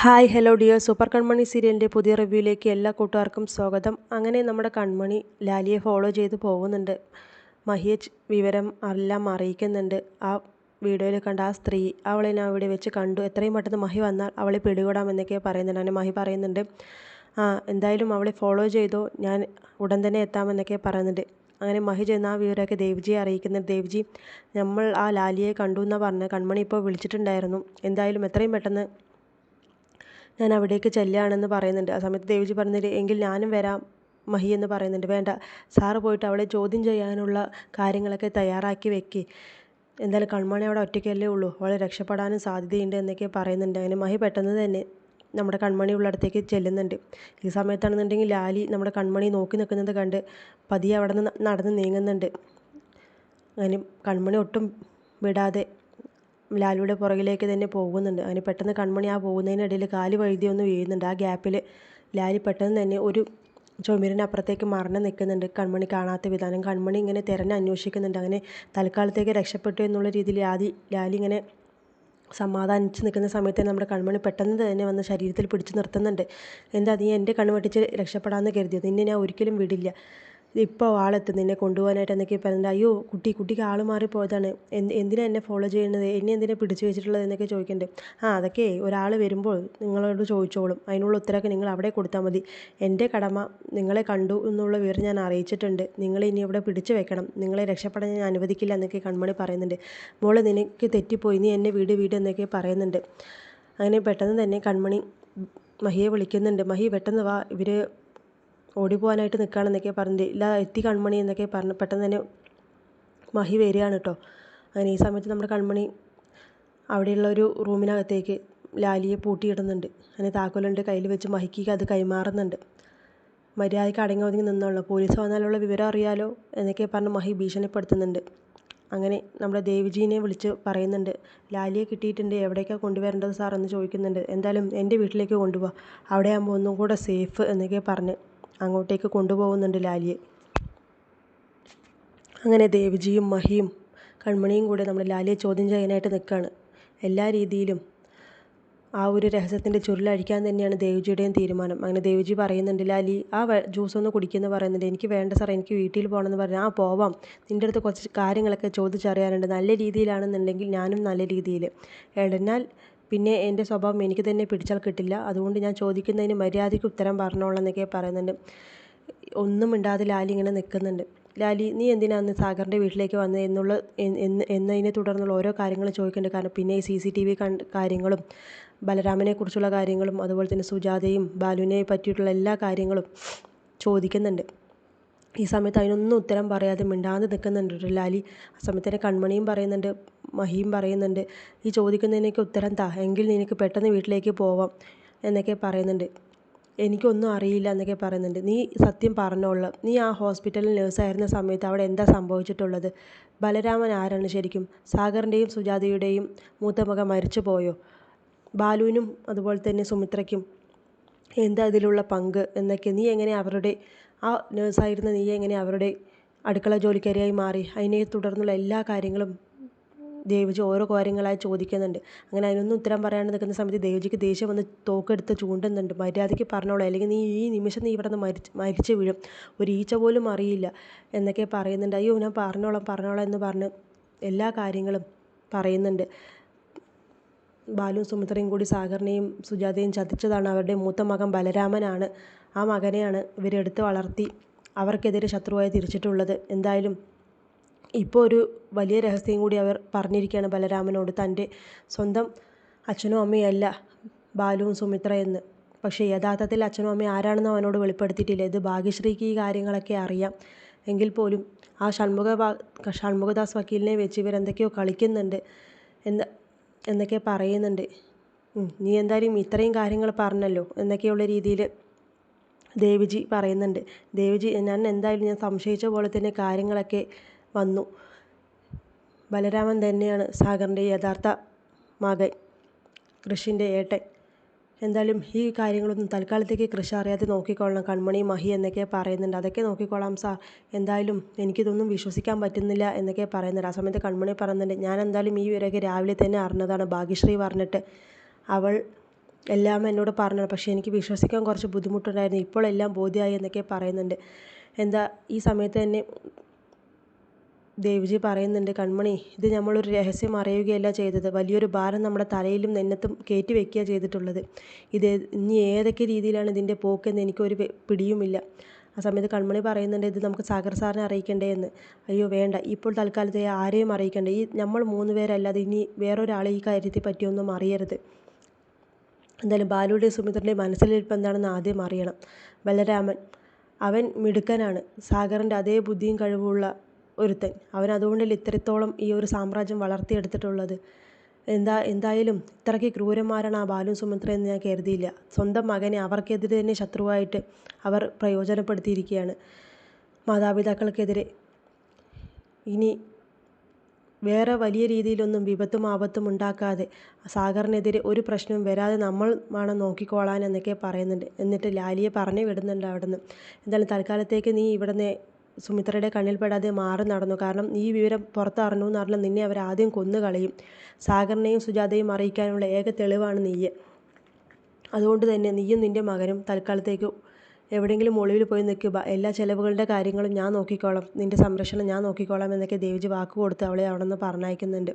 Hi hello dear super Kanmani സീരിയലിന്റെ പുതിയ റിവ്യൂയിലേക്ക് എല്ലാ കൂട്ടുകാർക്കും സ്വാഗതം. അങ്ങനെ നമ്മുടെ കൺമണി ലാലിയെ ഫോളോ ചെയ്ത് പോകുന്നുണ്ട്. മഹിയച്ച് വിവരം എല്ലാം അറിയിക്കുന്നുണ്ട്. ആ വീഡിയോയിൽ കണ്ട ആ സ്ത്രീ അവളെ ഞാൻ ഇവിടെ വെച്ച് കണ്ടു. എത്രയും പെട്ടെന്ന് മഹി വന്നാൽ അവളെ പിടികൂടാമെന്നൊക്കെ പറയുന്നുണ്ട്. അങ്ങനെ മഹി പറയുന്നുണ്ട്. ആ എന്തായാലും അവളെ ഫോളോ ചെയ്തോ. ഞാൻ ഉടൻ തന്നെ എത്താമെന്നൊക്കെ പറയുന്നുണ്ട്. അങ്ങനെ മഹി ചെന്ന ആ വിവരമൊക്കെ ദേവ്ജിയെ അറിയിക്കുന്നുണ്ട്. ദേവ്ജി നമ്മൾ ആ ലാലിയെ കണ്ടു എന്നാണ് പറഞ്ഞത് കൺമണി ഇപ്പോൾ വിളിച്ചിട്ടുണ്ടായിരുന്നു. എന്തായാലും എത്രയും പെട്ടെന്ന് ഞാൻ അവിടേക്ക് ചെല്ലുകയാണെന്ന് പറയുന്നുണ്ട്. ആ സമയത്ത് ദേവിജി പറഞ്ഞിട്ട് എങ്കിൽ ഞാനും വരാം മഹി എന്ന് പറയുന്നുണ്ട്. വേണ്ട സാറ് പോയിട്ട് അവളെ ചോദ്യം ചെയ്യാനുള്ള കാര്യങ്ങളൊക്കെ തയ്യാറാക്കി വെക്ക്. എന്തായാലും കൺമണി അവിടെ ഒറ്റയ്ക്കല്ലേ ഉള്ളൂ. അവളെ രക്ഷപ്പെടാനും സാധ്യതയുണ്ട് എന്നൊക്കെ പറയുന്നുണ്ട്. അങ്ങനെ മഹി പെട്ടെന്ന് തന്നെ നമ്മുടെ കൺമണി ഉള്ളിടത്തേക്ക് ചെല്ലുന്നുണ്ട്. ഈ സമയത്താണെന്നുണ്ടെങ്കിൽ ലാലി നമ്മുടെ കൺമണി നോക്കി നിൽക്കുന്നത് കണ്ട് പതിയെ അവിടെ നിന്ന് നടന്ന് നീങ്ങുന്നുണ്ട്. അങ്ങനെ കൺമണി ഒട്ടും വിടാതെ ലാലുവിടെ പുറകിലേക്ക് തന്നെ പോകുന്നുണ്ട്. അങ്ങനെ പെട്ടെന്ന് കൺമണി ആ പോകുന്നതിനിടയിൽ കാൽ വഴുതി ഒന്ന് വീഴുന്നുണ്ട്. ആ ഗ്യാപ്പിൽ ലാലി പെട്ടെന്ന് തന്നെ ഒരു ചുമരിനപ്പുറത്തേക്ക് മറന്ന് നിൽക്കുന്നുണ്ട്. കൺമണി കാണാത്ത വിധാനം. കൺമണി ഇങ്ങനെ തിരഞ്ഞ് അന്വേഷിക്കുന്നുണ്ട്. അങ്ങനെ തൽക്കാലത്തേക്ക് രക്ഷപ്പെട്ടു എന്നുള്ള രീതിയിൽ ലാലി ലാലി ഇങ്ങനെ സമാധാനിച്ച് നിൽക്കുന്ന സമയത്ത് നമ്മുടെ കൺമണി പെട്ടെന്ന് തന്നെ വന്ന് ശരീരത്തിൽ പിടിച്ചു നിർത്തുന്നുണ്ട്. എന്താ നീ എന്റെ കണ്ണ് വെട്ടിച്ച് രക്ഷപ്പെടാമെന്ന് കരുതിയത് നിന്നെ ഞാൻ ഒരിക്കലും വിടില്ല. ഇപ്പോൾ ആളെത്തും. നിന്നെ കൊണ്ടുപോകാനായിട്ട് എന്നൊക്കെ പറഞ്ഞിട്ട് അയ്യോ കുട്ടി കുട്ടിക്ക് ആൾ മാറിപ്പോയതാണ്. എന്ത് എന്തിനാണ് എന്നെ ഫോളോ ചെയ്യുന്നത്? എന്നെ എന്തിനാണ് പിടിച്ചു വെച്ചിട്ടുള്ളത് എന്നൊക്കെ ചോദിക്കുന്നുണ്ട് ആ അതൊക്കെ ഒരാൾ വരുമ്പോൾ നിങ്ങളോട് ചോദിച്ചോളും. അതിനുള്ള ഉത്തരമൊക്കെ നിങ്ങൾ അവിടെ കൊടുത്താൽ മതി. എന്റെ കടമ നിങ്ങളെ കണ്ടു എന്നുള്ള വിവരം ഞാൻ അറിയിച്ചിട്ടുണ്ട്. നിങ്ങളെ ഇനി ഇവിടെ പിടിച്ചു വെക്കണം. നിങ്ങളെ രക്ഷപ്പെടാൻ ഞാൻ അനുവദിക്കില്ല എന്നൊക്കെ കൺമണി പറയുന്നുണ്ട്. മോളെ നിനക്ക് തെറ്റിപ്പോയി. നീ എന്നെ വീട് വീട് എന്നൊക്കെ പറയുന്നുണ്ട്. അങ്ങനെ പെട്ടെന്ന് തന്നെ കൺമണി മഹിയെ വിളിക്കുന്നുണ്ട്. മഹി പെട്ടെന്ന് വാ. ഇവർ ഓടിപ്പോകാനായിട്ട് നിൽക്കുകയാണെന്നൊക്കെ പറഞ്ഞിട്ട് ഇല്ല എത്തി കൺമണി എന്നൊക്കെ പറഞ്ഞ് പെട്ടെന്ന് തന്നെ മഹി വരികയാണ് കേട്ടോ അങ്ങനെ ഈ സമയത്ത് നമ്മുടെ കൺമണി അവിടെയുള്ള ഒരു റൂമിനകത്തേക്ക് ലാലിയെ പൂട്ടിയിടുന്നുണ്ട്. അങ്ങനെ താക്കോലുണ്ട് കയ്യിൽ വെച്ച് മഹിക്ക് അത് കൈമാറുന്നുണ്ട്. മര്യാദയ്ക്ക് അടങ്ങി ഒതുങ്ങി നിന്നോളൂ. പോലീസ് വന്നാലുള്ള വിവരം അറിയാലോ എന്നൊക്കെ പറഞ്ഞ് മഹി ഭീഷണിപ്പെടുത്തുന്നുണ്ട്. അങ്ങനെ നമ്മുടെ ദേവിജീനെ വിളിച്ച് പറയുന്നുണ്ട് ലാലിയെ കിട്ടിയിട്ടുണ്ട് എവിടേക്കാണ് കൊണ്ടുവരേണ്ടത് സാർ? എന്ന് ചോദിക്കുന്നുണ്ട്. എന്തായാലും എന്റെ വീട്ടിലേക്ക് കൊണ്ടുപോകാം അവിടെയാകുമ്പോൾ ഒന്നും കൂടെ സേഫ് എന്നൊക്കെ പറഞ്ഞ് അങ്ങോട്ടേക്ക് കൊണ്ടുപോകുന്നുണ്ട് ലാലിയെ. അങ്ങനെ ദേവിജിയും മഹിയും കൺമണിയും കൂടെ നമ്മുടെ ലാലിയെ ചോദ്യം ചെയ്യാനായിട്ട് നിൽക്കുകയാണ്. എല്ലാ രീതിയിലും ആ ഒരു രഹസ്യത്തിന്റെ ചുരുളഴിക്കാൻ തന്നെയാണ് ദേവിജിയുടെയും തീരുമാനം. അങ്ങനെ ദേവിജി പറയുന്നുണ്ട് ലാലി ആ ജ്യൂസ് ഒന്ന് കുടിക്കുമെന്ന് പറയുന്നുണ്ട്. എനിക്ക് വേണ്ട സാർ എനിക്ക് വീട്ടിൽ പോകണമെന്ന് പറഞ്ഞാൽ ആ പോവാം. നിന്റെ അടുത്ത് കുറച്ച് കാര്യങ്ങളൊക്കെ ചോദിച്ചറിയാനുണ്ട്. നല്ല രീതിയിലാണെന്നുണ്ടെങ്കിൽ ഞാനും നല്ല രീതിയിൽ. എന്നാൽ പിന്നെ എന്റെ സ്വഭാവം എനിക്ക് തന്നെ പിടിച്ചാൽ കിട്ടില്ല. അതുകൊണ്ട് ഞാൻ ചോദിക്കുന്നതിന് മര്യാദയ്ക്ക് ഉത്തരം പറഞ്ഞോളാം എന്നൊക്കെ പറയുന്നുണ്ട്. ഒന്നും മിണ്ടാതെ ലാലി ഇങ്ങനെ നിൽക്കുന്നുണ്ട്. ലാലി നീ എന്തിനാണ് സാഗറിന്റെ വീട്ടിലേക്ക് വന്നത് എന്നുള്ള എന്നതിനെ തുടർന്നുള്ള ഓരോ കാര്യങ്ങളും ചോദിക്കുന്നുണ്ട്. കാരണം പിന്നെ ഈ സി സി ടി വി കാര്യങ്ങളും ബലരാമനെ കുറിച്ചുള്ള കാര്യങ്ങളും അതുപോലെ തന്നെ സുജാതയും ബാലുവിനെ പറ്റിയിട്ടുള്ള എല്ലാ കാര്യങ്ങളും ചോദിക്കുന്നുണ്ട്. ഈ സമയത്ത് അതിനൊന്നും ഉത്തരം പറയാതെ മിണ്ടാതെ നിൽക്കുന്നുണ്ട് ലാലി. ആ സമയത്ത് തന്നെ കൺമണിയും പറയുന്നുണ്ട് മഹിയും പറയുന്നുണ്ട് ഈ ചോദിക്കുന്നതിനൊക്കെ ഉത്തരം താ എങ്കിൽ നിനക്ക് പെട്ടെന്ന് വീട്ടിലേക്ക് പോവാം എന്നൊക്കെ പറയുന്നുണ്ട്. എനിക്കൊന്നും അറിയില്ല എന്നൊക്കെ പറയുന്നുണ്ട്. നീ സത്യം പറഞ്ഞോളൂ. നീ ആ ഹോസ്പിറ്റലിൽ നേഴ്സായിരുന്ന സമയത്ത് അവിടെ എന്താ സംഭവിച്ചിട്ടുള്ളത്? ബലരാമൻ ആരാണ് ശരിക്കും? സാഗറിന്റെയും സുജാതയുടെയും മൂത്ത മകൻ മരിച്ചു പോയോ? ബാലുവിനും അതുപോലെ തന്നെ സുമിത്രയ്ക്കും എന്താ അതിലുള്ള പങ്ക്? എന്നൊക്കെ നീ എങ്ങനെ അവരുടെ ആ നേഴ്സായിരുന്ന നീ എങ്ങനെ അവരുടെ അടുക്കള ജോലിക്കാരിയായി മാറി? അതിനെ തുടർന്നുള്ള എല്ലാ കാര്യങ്ങളും ദേവജി ഓരോ കാര്യങ്ങളായി ചോദിക്കുന്നുണ്ട്. അങ്ങനെ അതിനൊന്നും ഉത്തരം പറയാണ്ട് നിൽക്കുന്ന സമയത്ത് ദേവജിക്ക് ദേഷ്യം വന്ന് തോക്കെടുത്ത് ചൂണ്ടുന്നുണ്ട്. മര്യാദയ്ക്ക് പറഞ്ഞോളൂ. അല്ലെങ്കിൽ നീ ഈ നിമിഷം നീ ഇവിടെ നിന്ന് മരിച്ച് മരിച്ചു വീഴും. ഒരു ഈച്ച പോലും അറിയില്ല എന്നൊക്കെ പറയുന്നുണ്ട്. അയ്യോ ഞാൻ പറഞ്ഞോളാം പറഞ്ഞോളാം എന്ന് പറഞ്ഞ് എല്ലാ കാര്യങ്ങളും പറയുന്നുണ്ട്. ബാലുവും സുമിത്രയും കൂടി സാഗറിനെയും സുജാതയും ചതിച്ചതാണ് അവരുടെ മൂത്ത മകൻ ബലരാമനാണ്. ആ മകനെയാണ് ഇവരെടുത്ത് വളർത്തി അവർക്കെതിരെ ശത്രുവായി തിരിച്ചിട്ടുള്ളത്. എന്തായാലും ഇപ്പോൾ ഒരു വലിയ രഹസ്യം കൂടി അവർ പറഞ്ഞിരിക്കുകയാണ് ബലരാമനോട്. തന്റെ സ്വന്തം അച്ഛനും അമ്മയല്ല ബാലുവും സുമിത്ര എന്ന്. പക്ഷേ യഥാർത്ഥത്തിൽ അച്ഛനും അമ്മയും ആരാണെന്ന് അവനോട് വെളിപ്പെടുത്തിയിട്ടില്ല. ഇത് ഭാഗ്യശ്രീക്ക് ഈ കാര്യങ്ങളൊക്കെ അറിയാം. എങ്കിൽ പോലും ആ ഷൺമുഖ ഷൺമുഖദാസ് വക്കീലിനെ വെച്ച് ഇവരെന്തൊക്കെയോ കളിക്കുന്നുണ്ട് എന്ന് എന്നൊക്കെ പറയുന്നുണ്ട്. നീ എന്തായാലും ഇത്രയും കാര്യങ്ങൾ പറഞ്ഞല്ലോ എന്നൊക്കെയുള്ള രീതിയിൽ ദേവിജി പറയുന്നുണ്ട്. ദേവിജി ഞാൻ എന്തായാലും ഞാൻ സംശയിച്ച പോലെ തന്നെ കാര്യങ്ങളൊക്കെ വന്നു. ബലരാമൻ തന്നെയാണ് സാഗറിന്റെ യഥാർത്ഥ മകൻ കൃഷിന്റെ ഏട്ടൻ. എന്തായാലും ഈ കാര്യങ്ങളൊന്നും തൽക്കാലത്തേക്ക് കൃഷി അറിയാതെ നോക്കിക്കൊള്ളണം. കൺമണി മഹി എന്നൊക്കെ പറയുന്നുണ്ട്. അതൊക്കെ നോക്കിക്കോളാം സാർ. എന്തായാലും എനിക്കിതൊന്നും വിശ്വസിക്കാൻ പറ്റുന്നില്ല എന്നൊക്കെ പറയുന്നുണ്ട്. ആ സമയത്ത് കൺമണി പറയുന്നുണ്ട് ഞാൻ എന്തായാലും ഈ വിവരമൊക്കെ രാവിലെ തന്നെ അറിഞ്ഞതാണ് ഭാഗ്യശ്രീ പറഞ്ഞിട്ട്. അവൾ എല്ലാം എന്നോട് പറഞ്ഞത് പക്ഷേ എനിക്ക് വിശ്വസിക്കാൻ കുറച്ച് ബുദ്ധിമുട്ടുണ്ടായിരുന്നു. ഇപ്പോൾ എല്ലാം ബോധ്യമായി എന്നൊക്കെ പറയുന്നുണ്ട്. എന്താ ഈ സമയത്ത് തന്നെ ദേവ്ജി പറയുന്നുണ്ട് കൺമണി ഇത് നമ്മളൊരു രഹസ്യം അറിയുകയല്ല ചെയ്തത്. വലിയൊരു ഭാരം നമ്മുടെ തലയിലും നെന്നത്തും കയറ്റി വെക്കുക ചെയ്തിട്ടുള്ളത്. ഇത് ഇനി ഏതൊക്കെ രീതിയിലാണ് ഇതിന്റെ പോക്കെന്ന് എനിക്കൊരു പിടിയുമില്ല. ആ സമയത്ത് കൺമണി പറയുന്നുണ്ട് ഇത് നമുക്ക് സാഗർ സാറിനെ അറിയിക്കണ്ടേ എന്ന്. അയ്യോ വേണ്ട. ഇപ്പോൾ തൽക്കാലത്തെ ആരെയും അറിയിക്കണ്ട. ഈ നമ്മൾ മൂന്ന് പേരല്ലാതെ ഇനി വേറൊരാളെ ഈ കാര്യത്തെ പറ്റിയൊന്നും അറിയരുത്. എന്തായാലും ബാലുവിന്റെയും സുമിത്രന്റെയും മനസ്സിലിരിപ്പ് എന്താണെന്ന് ആദ്യം അറിയണം. ബലരാമൻ അവൻ മിടുക്കനാണ്. സാഗറിന്റെ അതേ ബുദ്ധിയും കഴിവുള്ള ഒരുത്തൻ. അവൻ അതുകൊണ്ടല്ലേ ഇത്രത്തോളം ഈ ഒരു സാമ്രാജ്യം വളർത്തിയെടുത്തിട്ടുള്ളത്. എന്താ എന്തായാലും ഇത്രയ്ക്ക് ക്രൂരന്മാരാണ് ആ ബാലുവും സുമിത്ര എന്ന് ഞാൻ കരുതിയില്ല. സ്വന്തം മകനെ അവർക്കെതിരെ തന്നെ ശത്രുവായിട്ട് അവർ പ്രയോജനപ്പെടുത്തിയിരിക്കുകയാണ് മാതാപിതാക്കൾക്കെതിരെ. ഇനി വേറെ വലിയ രീതിയിലൊന്നും വിപത്തും ആപത്തും ഉണ്ടാക്കാതെ സാഗറിനെതിരെ ഒരു പ്രശ്നവും വരാതെ നമ്മൾ വേണം നോക്കിക്കോളാൻ എന്നൊക്കെ പറയുന്നുണ്ട്. എന്നിട്ട് ലാലിയെ പറഞ്ഞു വിടുന്നുണ്ട് അവിടുന്ന്. എന്തായാലും തൽക്കാലത്തേക്ക് നീ ഇവിടുന്ന് സുമിത്രയുടെ കണ്ണിൽപ്പെടാതെ മാറി നടന്നു. കാരണം ഈ വിവരം പുറത്തറിഞ്ഞു എന്ന് പറഞ്ഞാൽ നിന്നെ അവർ ആദ്യം കൊന്നു കളയും. സാഗറിനെയും സുജാതയും അറിയിക്കാനുള്ള ഏക തെളിവാണ് നീയെ. അതുകൊണ്ട് തന്നെ നീയും നിന്റെ മകനും തൽക്കാലത്തേക്ക് എവിടെയെങ്കിലും ഒളിവിൽ പോയി നിൽക്കുക എല്ലാ ചെലവുകളുടെ കാര്യങ്ങളും ഞാൻ നോക്കിക്കോളാം. നിന്റെ സംരക്ഷണം ഞാൻ നോക്കിക്കോളാം എന്നൊക്കെ ദേവിജി വാക്കുകൊടുത്ത് അവളെ അവിടെ നിന്ന് പറഞ്ഞയക്കുന്നുണ്ട്.